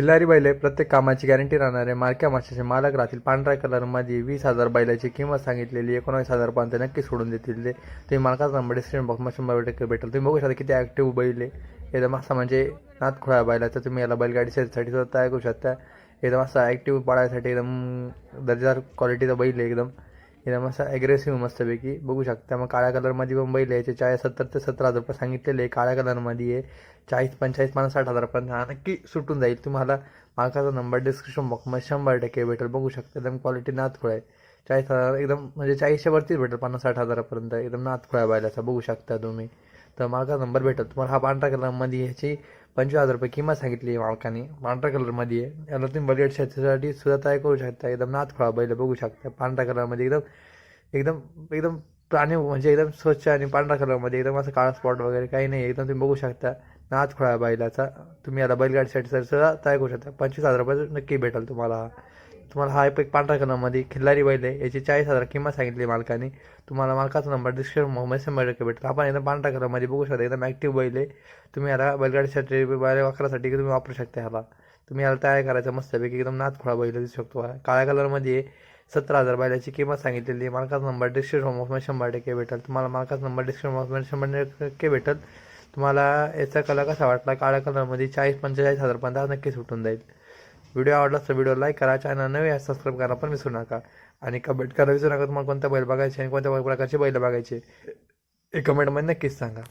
खिल्लारी बैल आहे प्रत्येक कामाची गॅरंटी राहणारे मारक्या माशाचे मालक राहतील. पांढऱ्या कलरमध्ये वीस हजार बैलाची किंमत सांगितलेली एकोणावीस हजारपर्यंत नक्की सोडून देतील. ते तुम्ही मालकाचा नंबर डिस्क्रिप्शन बॉक्समध्ये शंभर टक्के भेटेल. तुम्ही बघू शकता किती ॲक्टिव्ह बैल आहे. एकदम असा म्हणजे नात खुळा बैलाचा. तुम्ही याला बैलगाडी शेतीसाठी सुद्धा तयार करू शकता. एकदम असा ॲक्टिव्ह पाळायसाठी एकदम दर्जेदार क्वालिटीचा बैल आहे एकदम. एकदम मस्त ॲग्रेसिव्ह मस्तपैकी बघू शकता मग काळ्या कलरमध्ये पण बैल आहे याचे चाळीस सत्तर ते सतरा हजार रुपये सांगितलेले आहे. काळ्या कलरमध्ये आहे चाळीस पंचाळीस पन्नास साठ हजारपर्यंत हा नक्की सुटून जाईल. तुम्हाला मालकाचा नंबर डिस्क्रिप्शन बॉक्समध्ये शंभर टक्के भेटेल. बघू शकता एकदम क्वालिटी नाथखोळा आहे. चाळीस हजार एकदम म्हणजे चाळीसच्या वरतीच भेटेल पन्नास साठ हजारापर्यंत. एकदम नाथखोळा बैलाचा बघू शकता तुम्ही. तर मालकाचा नंबर भेटेल. तुम्हाला हा पांढऱ्या कलरमध्ये ह्याची पंचवीस हजार रुपये किंमत सांगितली आहे मालकाने. पांढऱ्या कलरमध्ये आहे. याला तुम्ही बजेट शेतीसाठी सुद्धा तयार करू शकता. एकदम नाथखोळा बैल बघू शकता. पांढऱ्या कलरमध्ये एकदम एकदम एकदम प्राणी म्हणजे एकदम स्वच्छ आणि पांढऱ्या कलरमध्ये एकदम असं काळा स्पॉट वगैरे काही नाही. एकदम तुम्ही बघू शकता नाच खोळा बैलाचा. तुम्ही याला बैलगाडीसाठी सुद्धा तयार करू शकता. पंचवीस हजार रुपये नक्की भेटेल तुम्हाला. तुम्हाला हा एक पांढऱ्या कलरमध्ये खिल्लारी बैल आहे. याची चाळीस हजार किंमत सांगितली मालकाने. तुम्हाला मालकाचा नंबर डिस्क्रिप्शनमध्ये शंभर टक्के भेटेल. आपण एकदम पांढऱ्या कलरमध्ये बघू शकता एकदम ॲक्टिव्ह बैल आहे. तुम्ही याला बैलगाडीसाठी बैल वाकरासाठी तुम्ही वापरू शकता ह्याला तुम्ही याला तयार करायचं मस्तपैकी एकदम नाथखोळा बैल दिसू शकतो काळ्या कलरमध्ये सतरा हजार बैलाची किंमत सांगितलेली मालकाचा नंबर डिस्क्रिप्शन बॉक्समध्ये शंभर टक्के भेटेल. तुम्हाला मालकाचा नंबर डिस्क्रिप्शन बॉक्समध्ये शंभर टक्के भेटेल. तुम्हाला याचा कलर कसा वाटला? काळ्या कलरमध्ये चाळीस पंचेचाळीस हजारपर्यंत नक्कीच नक्की सुटून जाईल. व्हिडिओ आवडला तर व्हिडिओ लाईक करा चॅनल नवे सबस्क्राईब करा पण विसरू नका. आणि कमेंट करा विसरू नका तुम्हाला कोणत्या बैल बघायचे आणि कोणत्या प्रकारचे बैल बघायचे? हे कमेंटमध्ये नक्कीच सांगा.